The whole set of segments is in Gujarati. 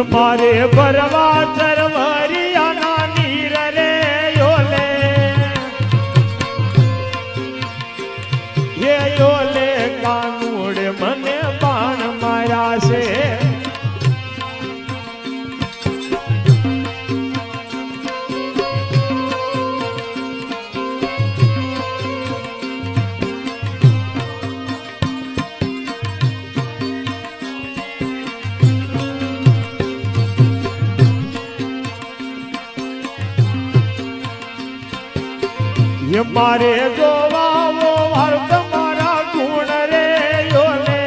મારે ભરવા સરવરિયાના મારે જોવાવો મારો તમારા ગુણ રે યોલે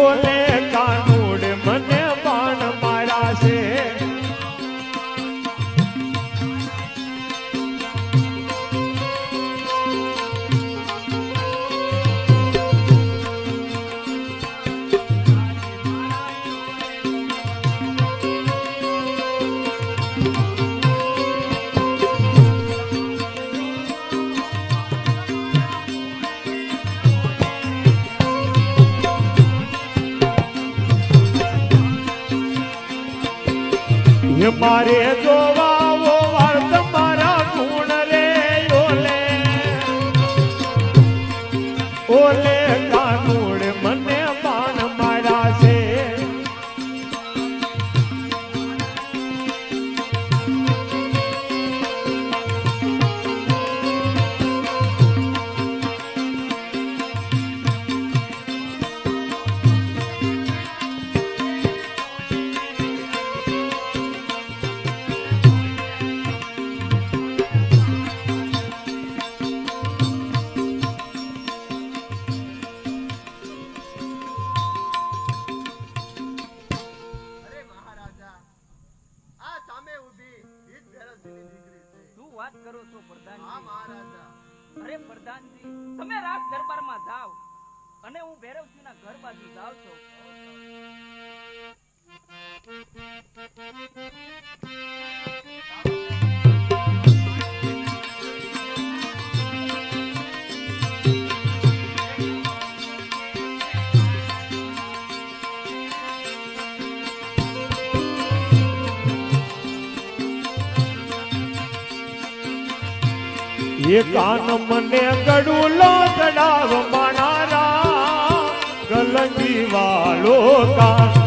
ઓલે કાનુડ મને બાણ મારા છે. thank મારે જોવાવો પ્રધાનજી તમે રાજ દરબારમાં જાઓ અને હું ભૈરવજીના ઘર બાજુ જાઉં છું. એ કાન મને ગડું લો ચડાવ માણારા. ગલંગી વાળો કાન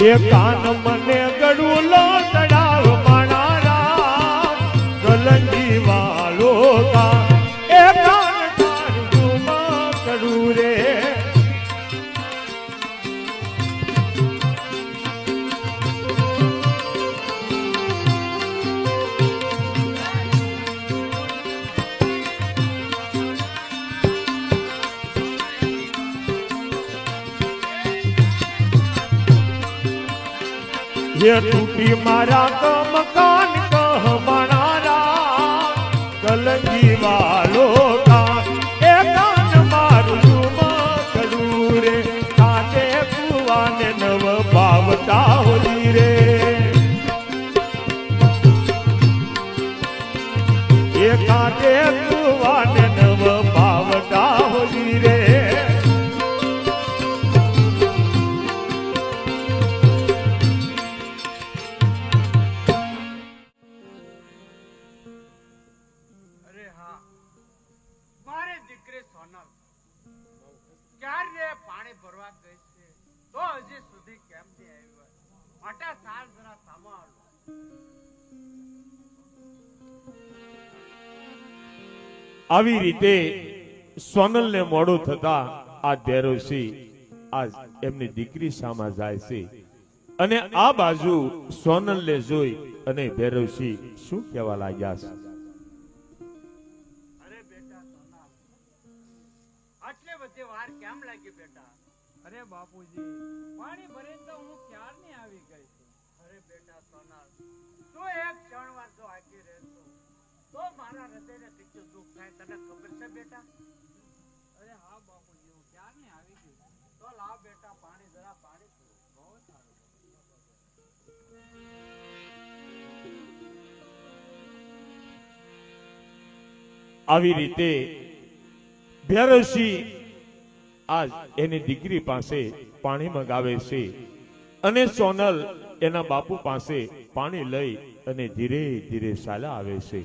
એ કાન મને ગડું લો. જે તૂટી મારા તો મકાન કહવા ક્યારે પાણી ભરવા ગઈ છે? તો હજી સુધી કેમ નહીં આવી હોય માટે સાર જરા સામો આવી રીતે સોનલને મોડું થતા આ દેરોસી આ એમની દીકરી સામા જાય છે. અને આ બાજુ સોનલને જોઈ અને ભૈરવસિંહ શું કહેવા લાગ્યા છે? આટલે બધે વાર કેમ લાગી બેટા? અરે બાપુજી પાણી ભરે તો હું ક્યારની આવી ગઈ છું? અરે બેટા સોનાર તું એક ક્ષણ વાર જો આગી રહેશો. તો મારા હૃદયને કેટલું દુઃખ થાય તને ખબર છે બેટા? અરે હા બાપુજી હું ક્યારની આવી ગઈ તો લાવ બેટા પાણી જરા પાણી પીવું. બહુ સારું. આવી રીતે ભૈરવસિંહ આજ એની દીકરી પાસે પાણી મંગાવે છે અને સોનલ એના બાપુ પાસે પાણી લઈ અને ધીરે ધીરે સાલા આવે છે.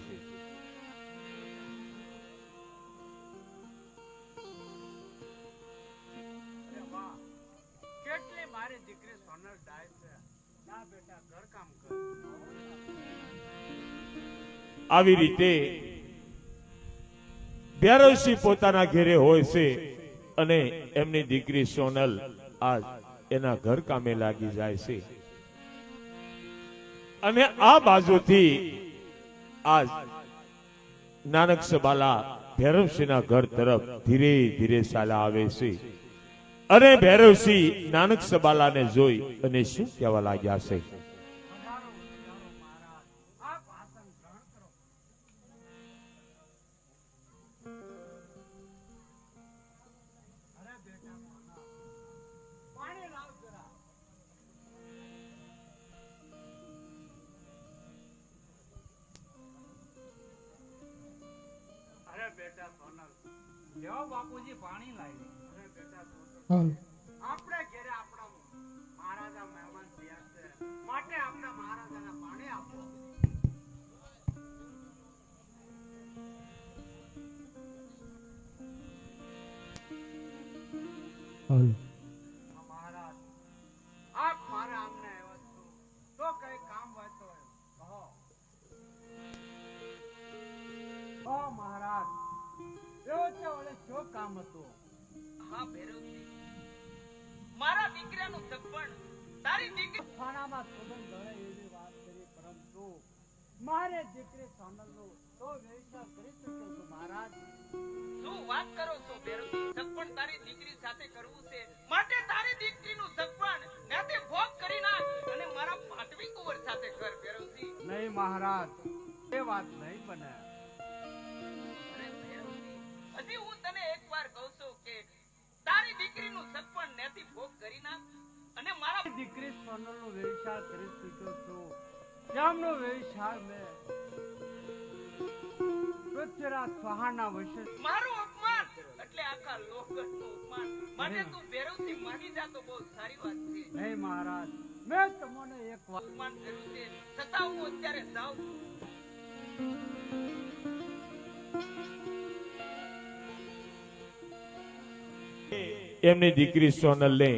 આવી વાહ ભૈરવસિંહ પોતાના ઘેરે હોય છે અને એમની દીકરી સોનલ આ એના ઘર કામે લાગી જાય છે. અને આ બાજુથી આજ નાનક સબાલા ભૈરવસિંહના ઘર તરફ ધીરે ધીરે ચાલા આવે છે. અને ભૈરવસિંહ નાનક સબાલાને જોઈ અને શું કહેવા લાગ્યા છે? બેટા સોનલ. લ્યો બાપુજી પાણી લાવી. અરે બેટા સોનલ. આપણે ઘેરે આપણા મહારાજા મહેમાન થયા છે. માટે આપણે મહારાજાના પાણી આપો. હા, શું કામ હતું? હા ભૈરવજી મારા દીકરાનું સગપણ તારી દીકરી ખાનામાં સુગંધ ધરે એવી વાત કરી પરંતુ મારે દીકરી સોનલનો તો વ્યવસાય કરી શક્યો છું મહારાજ. શું વાત કરો છો ભૈરવજી સગપણ તારી દીકરી સાથે કરવું છે. માટે તારી દીકરીનું સગપણ નાતે ભોગ કરી નાખ અને મારા પાટવી કુંવર સાથે કર ભૈરવજી. નહીં મહારાજ. એ વાત નહીં બને. હજી હું તને એકવાર કહું છું કે તારી દીકરીનું સગપણ નેથી ભોગ કરી નાખ અને મારા દીકરી સોનલનો વ્યવસાય કરી શક્યો છું. જામનો વ્યવસાય મેં પૃથ્વીરાજ ચૌહાણના વશે મારું અપમાન! એટલે આખા લોકનું અપમાન. માટે તું ભૈરવસિંહ માની જા તો બહુ સારી વાત છે. નહીં મહારાજ મેં તમને એક વાત અપમાન કર્યું છે. છતાં હું અત્યારે જાઉં છું એમની દીકરી સોનલને